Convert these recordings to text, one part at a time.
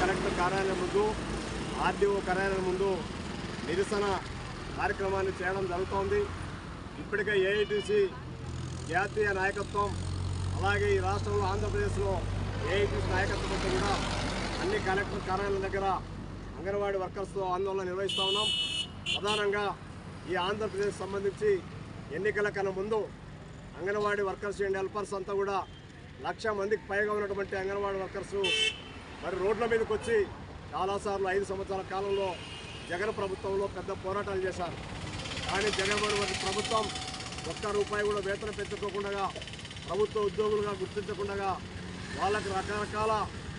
Collector కార్యాలయం ముందు RDO కార్యాలయం ముందు నిరసన కార్యక్రమాన్ని చేయడం జరుగుతోంది. ఇప్పటికే ఏఐటీసీ జాతీయ నాయకత్వం అలాగే ఈ రాష్ట్రంలో ఆంధ్రప్రదేశ్లో ఏఐటీసీ నాయకత్వం కూడా అన్ని కలెక్టర్ కార్యాలయం దగ్గర అంగన్వాడీ వర్కర్స్తో ఆందోళన నిర్వహిస్తూ ఉన్నాం. ప్రధానంగా ఈ ఆంధ్రప్రదేశ్ సంబంధించి ఎన్నికల కన్నా ముందు అంగన్వాడీ వర్కర్స్ అండ్ హెల్పర్స్ అంతా కూడా లక్ష మందికి పైగా ఉన్నటువంటి అంగన్వాడీ వర్కర్స్ మరి రోడ్ల మీదకి వచ్చి చాలాసార్లు ఐదు సంవత్సరాల కాలంలో జగన్ ప్రభుత్వంలో పెద్ద పోరాటాలు చేశారు. కానీ జగన్మోహన్ ప్రభుత్వం ఒక్క రూపాయి కూడా వేతనం పెంచుకోకుండా ప్రభుత్వ ఉద్యోగులుగా గుర్తించకుండా వాళ్ళకి రకరకాల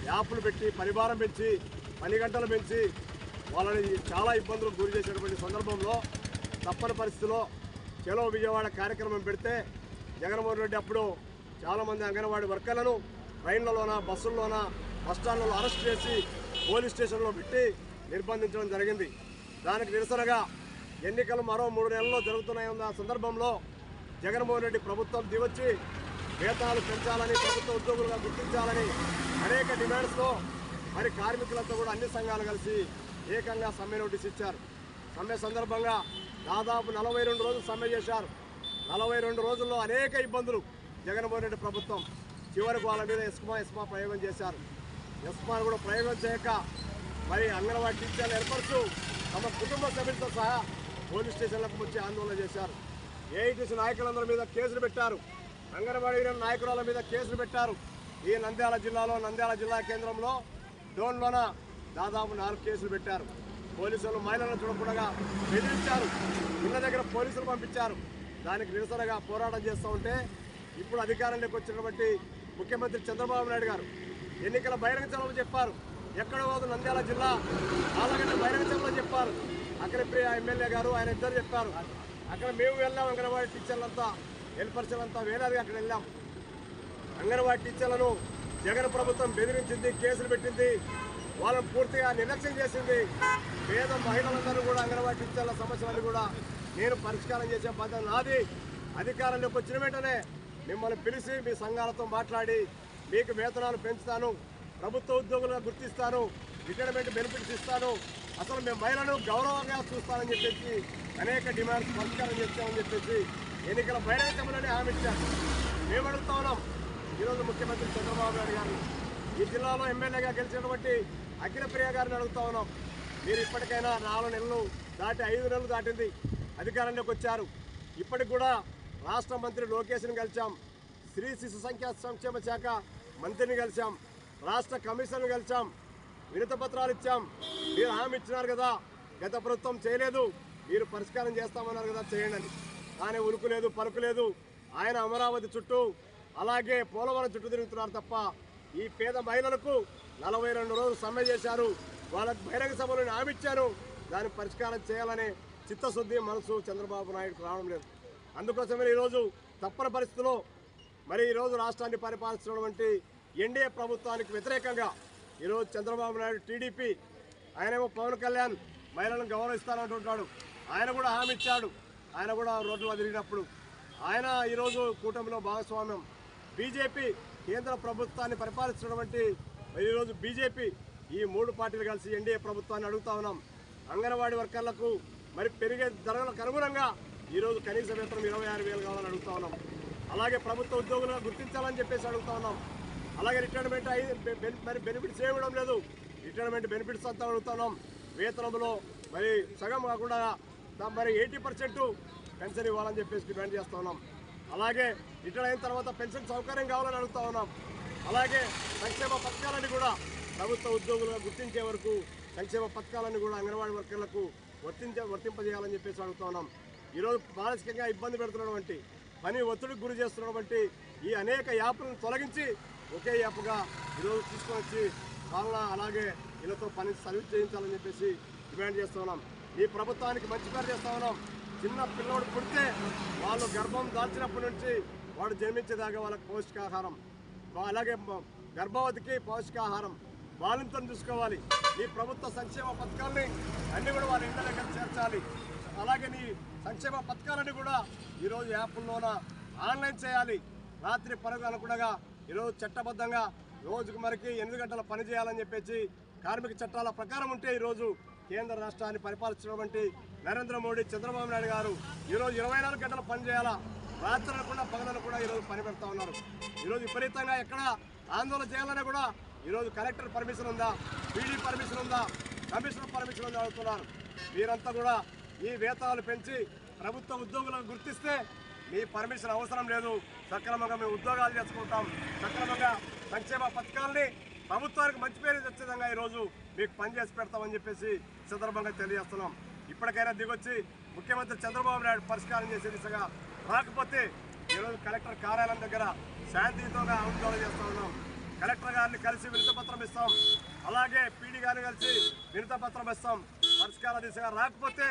యాప్లు పెట్టి పరిభారం పెంచి పని గంటలు పెంచి వాళ్ళని చాలా ఇబ్బందులకు గురి చేసినటువంటి సందర్భంలో తప్పని పరిస్థితిలో చెలో విజయవాడ కార్యక్రమం పెడితే జగన్మోహన్ రెడ్డి అప్పుడు చాలామంది అంగన్వాడీ వర్కర్లను ట్రైన్లలోన బస్సుల్లోన బస్టాండ్లో అరెస్ట్ చేసి పోలీస్ స్టేషన్లో పెట్టి నిర్బంధించడం జరిగింది. దానికి నిరసనగా ఎన్నికలు మరో మూడు నెలల్లో జరుగుతున్నాయన్న సందర్భంలో జగన్మోహన్ రెడ్డి ప్రభుత్వం దివచ్చి వేతనాలు పెంచాలని ప్రభుత్వ ఉద్యోగులుగా గుర్తించాలని అనేక డిమాండ్స్తో మరి కార్మికులతో కూడా అన్ని సంఘాలు కలిసి ఏకంగా సమ్మె నోటీస్ ఇచ్చారు. సమ్మె సందర్భంగా దాదాపు నలభై రెండు రోజులు సమ్మె చేశారు. నలభై రెండు రోజుల్లో అనేక ఇబ్బందులు జగన్మోహన్ రెడ్డి ప్రభుత్వం చివరికి వాళ్ళ మీద ఎస్మా ఎస్మా ప్రయోగం చేశారు. ఎస్మాను కూడా ప్రయోగం చేయక మరి అంగన్వాడీ టీచర్లు ఏర్పరుస్తూ తమ కుటుంబ సభ్యులతో సహా పోలీస్ స్టేషన్లకు వచ్చి ఆందోళన చేశారు. ఏఐటీసీ నాయకులందరి మీద కేసులు పెట్టారు. అంగన్వాడీ నాయకురాల మీద కేసులు పెట్టారు. ఈ నంద్యాల జిల్లాలో నంద్యాల జిల్లా కేంద్రంలో డోన్లోన దాదాపు నాలుగు కేసులు పెట్టారు. పోలీసులు మహిళలను చూడకుండా బెదిరించారు. ఇళ్ళ దగ్గర పోలీసులు పంపించారు. దానికి నిరసనగా పోరాటం చేస్తూ ఉంటే ఇప్పుడు అధికారంలోకి వచ్చినటువంటి ముఖ్యమంత్రి చంద్రబాబు నాయుడు గారు ఎన్నికల బహిరంగ సభలో చెప్పారు. ఎక్కడ పోదు నంద్యాల జిల్లా. ఆలగడ్డ బహిరంగ సభలో చెప్పారు. అక్కడ ఎమ్మెల్యే గారు ఆయన ఇద్దరు చెప్పారు. అక్కడ మేము వెళ్ళాం అంగన్వాడీ టీచర్లంతా హెల్పర్స్లంతా వేలాది అక్కడ వెళ్ళాం. అంగన్వాడీ టీచర్లను జగన్ ప్రభుత్వం బెదిరించింది కేసులు పెట్టింది. వాళ్ళని పూర్తిగా నిర్లక్ష్యం చేసింది. పేద మహిళలందరూ కూడా అంగన్వాడీ టీచర్ల సమస్యలను కూడా నేను పరిష్కారం చేసే బాధ్యత నాది. అధికారంలోకి వచ్చిన వెంటనే మిమ్మల్ని పిలిచి మీ సంఘాలతో మాట్లాడి మీకు వేతనాలు పెంచుతాను. ప్రభుత్వ ఉద్యోగులుగా గుర్తిస్తాను. రిటైర్మెంట్ బెనిఫిట్స్ ఇస్తాను. అసలు మేము మహిళలను గౌరవంగా చూస్తానని చెప్పేసి అనేక డిమాండ్స్ పరిష్కారం చేస్తామని చెప్పేసి ఎన్నికల బహిరంగంలోనే హామీ ఇచ్చారు. మేము అడుగుతా ఉన్నాం. ఈరోజు ముఖ్యమంత్రి చంద్రబాబు నాయుడు గారు. ఈ జిల్లాలో ఎమ్మెల్యేగా గెలిచినటువంటి అఖిలప్రియ గారిని అడుగుతా ఉన్నాం. మీరు ఇప్పటికైనా నాలుగు నెలలు దాటి ఐదు నెలలు దాటింది. అధికారంలోకి వచ్చారు. ఇప్పటికి కూడా రాష్ట్ర మంత్రి లోకేష్ని కలిసాం స్త్రీ శిశు సంఖ్యా సంక్షేమ శాఖ మంత్రిని కలిసాం రాష్ట్ర కమిషన్ను కలిసాం వినత పత్రాలు ఇచ్చాం. మీరు హామీ ఇచ్చినారు కదా గత ప్రభుత్వం చేయలేదు మీరు పరిష్కారం చేస్తామన్నారు కదా చేయండి కానీ ఉరుకులేదు పలుకులేదు ఆయన అమరావతి చుట్టూ అలాగే పోలవరం చుట్టూ తిరుగుతున్నారు తప్ప ఈ పేద మహిళలకు నలభై రెండు రోజులు సమ్మె చేశారు. వాళ్ళకు బహిరంగ సభలో హామీ ఇచ్చారు. దాన్ని పరిష్కారం చేయాలనే చిత్తశుద్ధి మనసు చంద్రబాబు నాయుడుకు రావడం లేదు. అందుకోసమే ఈరోజు తప్పని పరిస్థితిలో మరి ఈరోజు రాష్ట్రాన్ని పరిపాలిస్తున్నటువంటి ఎన్డీఏ ప్రభుత్వానికి వ్యతిరేకంగా ఈరోజు చంద్రబాబు నాయుడు టీడీపీ ఆయనేమో పవన్ కళ్యాణ్ మహిళలను గౌరవిస్తానంటుంటాడు. ఆయన కూడా హామీ ఇచ్చాడు. ఆయన కూడా రోడ్లలో తిరిగినప్పుడు. ఆయన ఈరోజు కూటమిలో భాగస్వామ్యం. బీజేపీ కేంద్ర ప్రభుత్వాన్ని పరిపాలిస్తున్నటువంటి ఈరోజు బీజేపీ ఈ మూడు పార్టీలు కలిసి ఎన్డీఏ ప్రభుత్వాన్ని అడుగుతా ఉన్నాం. అంగన్వాడీ వర్కర్లకు మరి పెరిగే ధరలకు అనుగుణంగా ఈరోజు కనీస వేతనం ఇరవై ఆరు వేలు కావాలని అడుగుతా ఉన్నాం. అలాగే ప్రభుత్వ ఉద్యోగులుగా గుర్తించాలని చెప్పేసి అడుగుతా ఉన్నాం. అలాగే రిటైర్మెంట్ అయి మరి బెనిఫిట్స్ ఇవ్వడం లేదు. రిటైర్మెంట్ బెనిఫిట్స్ అంతా అడుగుతున్నాం. వేతనంలో మరి సగం కాకుండా మరి ఎయిటీ పర్సెంట్ పెన్షన్ ఇవ్వాలని చెప్పేసి డిమాండ్ చేస్తా ఉన్నాం. అలాగే రిటైర్ అయిన తర్వాత పెన్షన్ సౌకర్యం కావాలని అడుగుతా ఉన్నాం. అలాగే సంక్షేమ పథకాలని కూడా ప్రభుత్వ ఉద్యోగులుగా గుర్తించే వరకు సంక్షేమ పథకాలను కూడా అంగన్వాడీ వర్కర్లకు వర్తించే వర్తింపజేయాలని చెప్పేసి అడుగుతా ఉన్నాం. ఈరోజు మానసికంగా ఇబ్బంది పెడుతున్నటువంటి పని ఒత్తిడికి గురి చేస్తున్నటువంటి ఈ అనేక యాప్లను తొలగించి ఒకే యాప్గా ఈరోజు తీసుకొని వచ్చి వాళ్ళ అలాగే వీళ్ళతో పని సర్వీస్ చేయించాలని చెప్పేసి డిమాండ్ చేస్తూ ఉన్నాం. ఈ ప్రభుత్వానికి మంచి పేరు చేస్తా ఉన్నాం. చిన్న పిల్లోడు పుడితే వాళ్ళు గర్భం దాల్చినప్పటి నుంచి వాడు జన్మించేదాకా వాళ్ళకి పౌష్టికాహారం. అలాగే గర్భవతికి పౌష్టికాహారం. బాలింతను చూసుకోవాలి. ఈ ప్రభుత్వ సంక్షేమ పథకాలని అన్నీ కూడా వాళ్ళ ఇంటి దగ్గర చేర్చాలి. అలాగే నీ సంక్షేమ పథకాలని కూడా ఈరోజు యాప్లోన ఆన్లైన్ చేయాలి. రాత్రి పరుగు అనుకునగా ఈరోజు చట్టబద్ధంగా రోజుకు మరికి ఎనిమిది గంటల పని చేయాలని చెప్పేసి కార్మిక చట్టాల ప్రకారం ఉంటే ఈరోజు కేంద్ర రాష్ట్రాన్ని పరిపాలించినటువంటి నరేంద్ర మోడీ చంద్రబాబు నాయుడు గారు ఈరోజు ఇరవై నాలుగు గంటలు పనిచేయాలా రాత్రి అనకుండా పగలను కూడా ఈరోజు పని పెడతా ఉన్నారు. ఈరోజు విపరీతంగా ఎక్కడ ఆందోళన చేయాలని కూడా ఈరోజు కలెక్టర్ పర్మిషన్ ఉందా? పీడీ పర్మిషన్ ఉందా? కమిషనర్ పర్మిషన్ ఉందా? అడుగుతున్నారు. మీరంతా కూడా ఈ వేతనాలు పెంచి ప్రభుత్వ ఉద్యోగులను గుర్తిస్తే మీ పర్మిషన్ అవసరం లేదు. సక్రమంగా మేము ఉద్యోగాలు చేసుకుంటాం. సక్రమంగా సంక్షేమ పథకాలని ప్రభుత్వానికి మంచి పేరు తెచ్చే విధంగా ఈరోజు మీకు పనిచేసి పెడతామని చెప్పేసి సందర్భంగా తెలియజేస్తున్నాం. ఇప్పటికైనా దిగొచ్చి ముఖ్యమంత్రి చంద్రబాబు నాయుడు పరిష్కారం చేసే దిశగా రాకపోతే ఈరోజు కలెక్టర్ కార్యాలయం దగ్గర శాంతియుతంగా ఆందోళన చేస్తూ ఉన్నాం. కలెక్టర్ గారిని కలిసి వినతపత్రం ఇస్తాం. అలాగే పీడీ గారిని కలిసి వినతపత్రం ఇస్తాం. పరిష్కార దిశగా రాకపోతే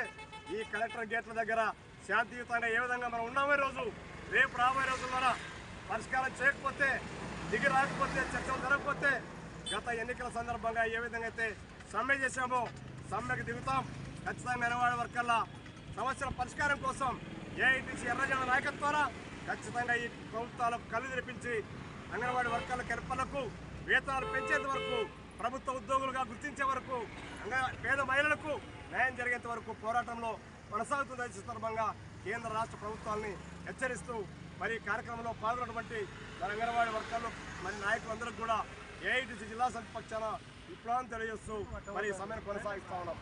ఈ కలెక్టర్ గేట్ల దగ్గర శాంతియుతంగా ఏ విధంగా మనం ఉన్నామో రోజు రేపు రాబోయే రోజుల్లో పరిష్కారం చేయకపోతే దిగి రాకపోతే చర్చలు జరగకపోతే గత ఎన్నికల సందర్భంగా ఏ విధంగా అయితే సమ్మె చేశామో సమ్మెకు దిగుతాం. ఖచ్చితంగా నెరవాడ వర్కల్లా సమస్యల పరిష్కారం కోసం ఏఐటీసీ ఎర్రజన నాయకత్వాన ఖచ్చితంగా ఈ ప్రభుత్వాలకు కళ్ళు తెరిపించి అంగన్వాడీ వర్కర్ల కెరపలకు వేతనాలు పెంచేంత వరకు ప్రభుత్వ ఉద్యోగులుగా గుర్తించే వరకు అంగ- పేద మహిళలకు న్యాయం జరిగేంత వరకు పోరాటంలో కొనసాగుతుందని సందర్భంగా కేంద్ర రాష్ట్ర ప్రభుత్వాన్ని హెచ్చరిస్తూ మరి కార్యక్రమంలో పాల్గొన్నటువంటి మరి అంగన్వాడీ వర్గాలు మరి నాయకులందరికీ కూడా ఏఐటీసీ జిల్లా సమితి పక్షాన విప్లవం తెలియజేస్తూ మరి సమయం కొనసాగిస్తా ఉన్నాం.